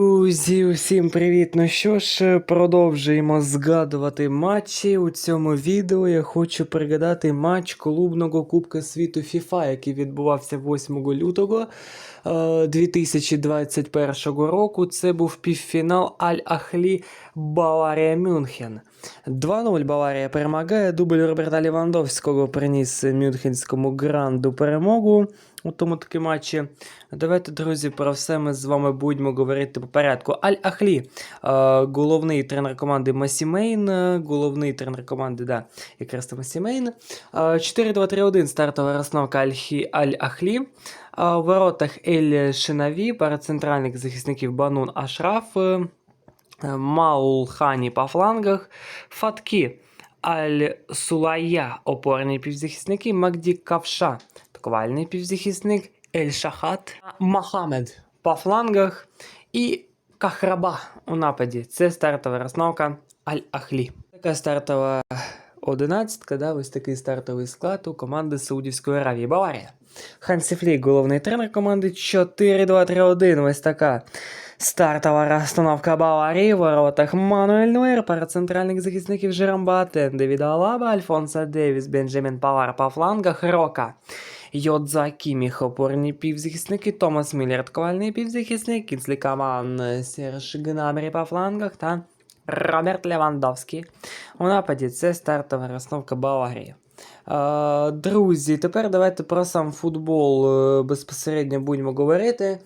who Друзі, усім привіт! Ну що ж, продовжуємо згадувати матчі. У цьому відео я хочу пригадати матч клубного Кубка світу FIFA, який відбувався 8 лютого е, 2021 року. Це був півфінал Аль-Ахлі Баварія Мюнхен. 2-0 Баварія перемагає. Дубль Роберта Лівандовського приніс Мюнхенському гранду перемогу у тому таки матчі. Давайте, друзі, про все ми з вами будемо говорити по порядку. Аль-Ахлі, е, головний тренер команди Масімейн, е, головний тренер команди, да, якраз це Масімейн. Е, 4-2-3-1 стартова розстановка Аль-Ахлі. Е, В воротах Ель Шинаві, пара центральних захисників Банун Ашраф, Маул Хані по флангах, Фаткі. Аль-Сулая, опорні півзахисники, Макді Кавша, атакувальний півзахисник, Ель Шахат, Мохамед по флангах і Кахраба у нападі. Це стартова розновка Аль-Ахлі. Така стартова одинадцятка, да, ось такий стартовий склад у команди Саудівської Аравії. Баварія. Хансі Флік, головний тренер команди 4-2-3-1. Ось така стартова розстановка Баварії. В воротах Мануель Нойер, пара центральних захисників Жером Боатен, Девіда Алаба, Альфонсо Девіс, Бенджамін Павар по флангах, Рока. Йодза Кіміх, опорні півзахисники, Томас Міллер, атакувальний півзахисник, Кінслі Каман, Серж Гнабрі по флангах та Роберт Левандовський. У нападі це стартова розстановка Баварії. Е, Друзі, тепер давайте про сам футбол е, безпосередньо будемо говорити. Е,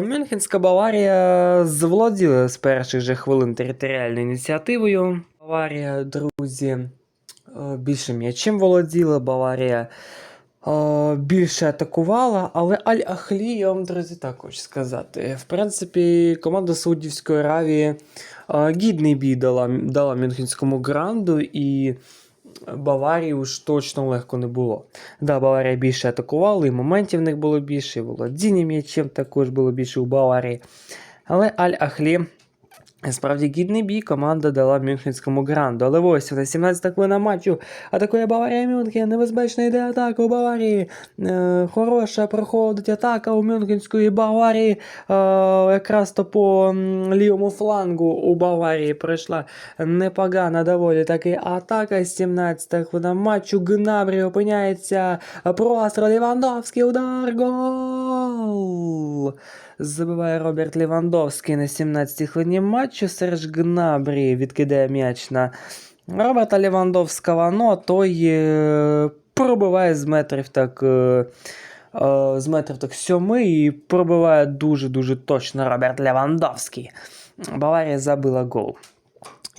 Мюнхенська Баварія заволоділа з перших же хвилин територіальною ініціативою. Баварія, друзі, більше м'ячем володіла. Баварія більше атакувала, але Аль-Ахлі, я вам, друзі, так хочу сказати. В принципі, команда Саудівської Аравії е, гідний бій дала, дала Мюнхенському гранду і. Баварії уж точно легко не було. Да, Баварія більше атакувала, і моментів в них було більше, і володіння м'ячем також було більше у Баварії. Але Аль-Ахлі справді гідний бій команда дала Мюнхенському гранду. Але ось на 17 хвилина матчу атакує Баварія Мюнхен. Небезпечна йде атака у Баварії. Е, хороша проходить атака у Мюнхенської Баварії. Е, якраз то по лівому флангу у Баварії пройшла непогана доволі таки атака. 17 хвилина матчу. Гнабрі опиняється. Простріл Лівандовський удар. Гол! Забиває Роберт Лівандовський на 17-й хвилині матчу. Серж Гнабрі відкидає м'яч на Роберта Лівандовського, ну а той е, пробиває з метрів так. Е, е, з метрів так сьомий і пробиває дуже-дуже точно Роберт Левандовський. Баварія забила гол.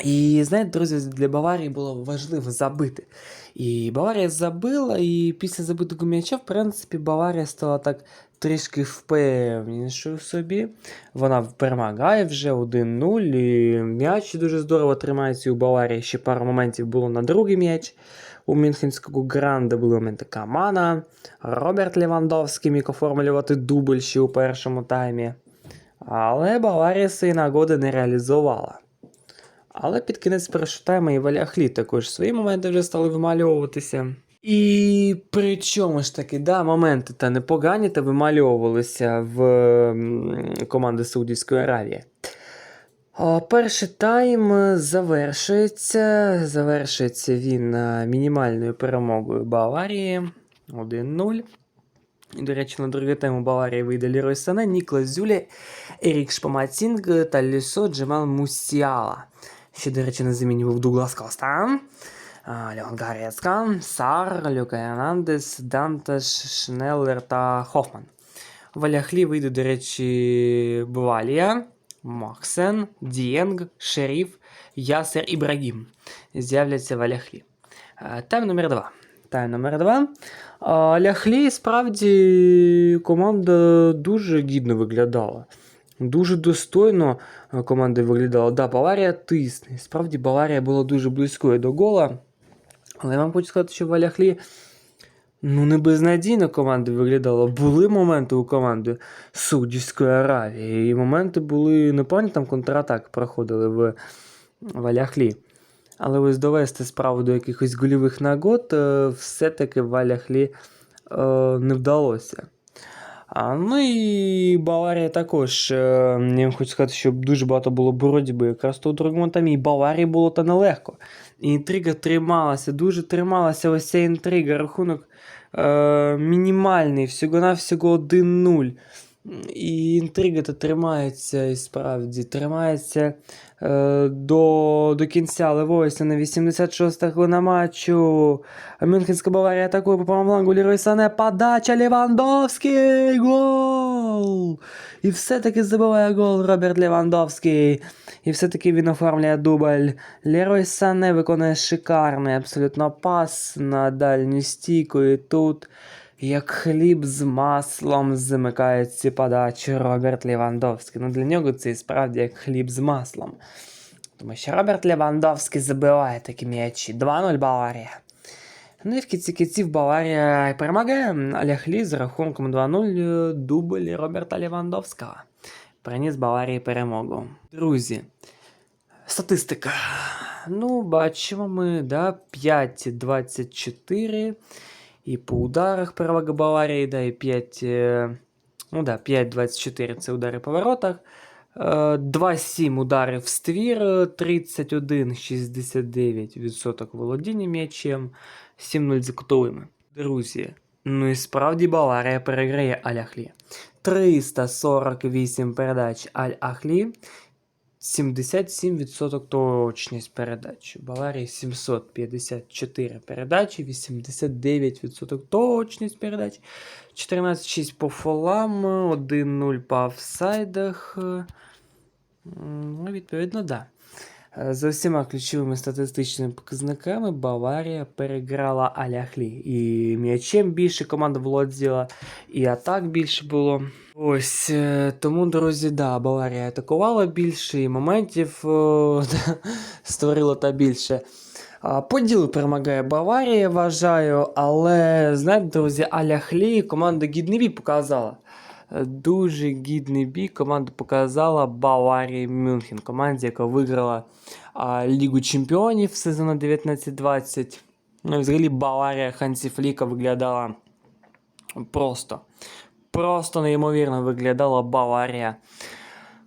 І знаєте, друзі, для Баварії було важливо забити. І Баварія забила, і після забитого м'яча, в принципі, Баварія стала так трішки впевненішою в собі. Вона перемагає вже 1-0. І м'яч дуже здорово тримається у Баварії. Ще пару моментів було на другий м'яч. У Мюнхенського гранда були моменти Камана. Роберт Левандовський міг оформлювати дубль ще у першому таймі. Але Баварія свої нагоди не реалізувала. Але під кінець першого і Валяхлі також свої моменти вже стали вимальовуватися. І при чому ж таки, да, моменти та непогані та вимальовувалися в команди Саудівської Аравії. Перший тайм завершується. Завершується він мінімальною перемогою Баварії 1-0. І, до речі, на другий тайм у Баварії вийде Лерой Сане, Ніклас Зюля, Ерік Шпаматінг та Лісо Джемал Мусіала. Ще, до речі, на заміні був Дуглас Коста, Леон Гарецька, Сар, Люка Ернандес, Данташ, Шнеллер та Хофман. В вийде, до речі, Бвалія, Максен, Дієнг, Шеріф, Ясер Ібрагім. З'являться в Тайм номер 2. Тайм номер 2. Ляхлі справді команда дуже гідно виглядала. Дуже достойно е, команда виглядала. Да, Баварія тисне. Справді Баварія була дуже близькою до гола. Але я вам хочу сказати, що в Аляхлі ну, не безнадійно команда виглядала. Були моменти у команди Саудівської Аравії. І моменти були непогані, там контратак проходили в, в Аляхлі. Але ось довести справу до якихось гольових нагод е, все-таки в Аляхлі е, не вдалося. А, ну і Баварія також. е, Я вам хочу сказати, що дуже багато було боротьби. Якраз тут таймі і Баварії було та нелегко. І інтрига трималася, дуже трималася ось ця інтрига. Рахунок е, мінімальний, всього-навсього 1-0. І інтрига та тримається і справді тримається е, до, до кінця. Але на 86-та хвилина матчу. Мюнхенська Баварія атакує по правому флангу Лерой Сане. Подача Левандовський! Гол! І все-таки забиває гол Роберт Левандовський. І все-таки він оформлює дубль. Лерой Сане виконує шикарний абсолютно пас на дальню стійку. І тут, як хліб з маслом, замикає ці подачі Роберт Левандовський. Ну для нього це і справді як хліб з маслом. Тому що Роберт Левандовський забиває такі м'ячі. 2-0 Баварія. Ну і в кінці кінців Баварія перемагає Аляхлі з рахунком 2-0 дубль Роберта Левандовського. Приніс Баварії перемогу. Друзі, статистика. Ну, бачимо ми, да, 5-24. І по ударах перевага Баварії, да, і 5. е, Ну да, 5-24 це удари по воротах. Е, 2-7 ударів в ствір, 31-69% володіння м'ячем, 7-0 за кутовими. Друзі, ну і справді Баварія переграє Аль-Ахлі. 348 передач Аль-Ахлі, 77% точність передач. Баварії 754 передачі, 89% точність передач. 14-6 по фолам, 1-0 по офсайдах. Ну, відповідно, да. Е, За всіма ключовими статистичними показниками Баварія переграла Аляхлі. І м'ячем більше команда володіла, і атак більше було. Ось е, тому, друзі, да, Баварія атакувала більше, і моментів е, да, створила та більше. По ділу перемагає Баварія, вважаю, але знаєте, друзі, Аляхлі команда гідний бій показала. Е, Дуже гідний бій команда показала Баварії Мюнхен, команді, яка виграла а, Лігу Чемпіонів сезону 19-20. Ну і взагалі Баварія Хансі Фліка виглядала просто. Просто неймовірно виглядала Баварія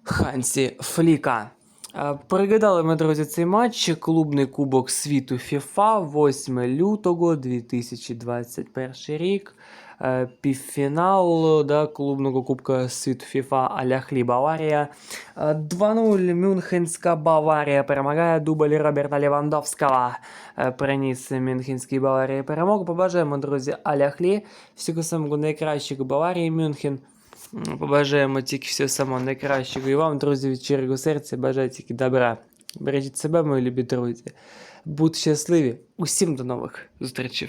Хансі Фліка. Е, Пригадали ми, друзі, цей матч. Клубний кубок світу FIFA 8 лютого 2021 рік. Е, Півфінал да, клубного кубка світу FIFA Аляхлі Баварія. Е, 2-0 Мюнхенська Баварія перемагає дубль Роберта Левандовського. Е, Приніс Мюнхенській Баварії перемогу. Побажаємо, друзі, Аляхлі. Всього самого найкращого Баварії Мюнхен. Побажаємо тільки все самого найкращого. І вам, друзі, від щирого серця бажаю тільки добра. Бережіть себе, мої любі друзі. Будьте щасливі. Усім до нових зустрічей.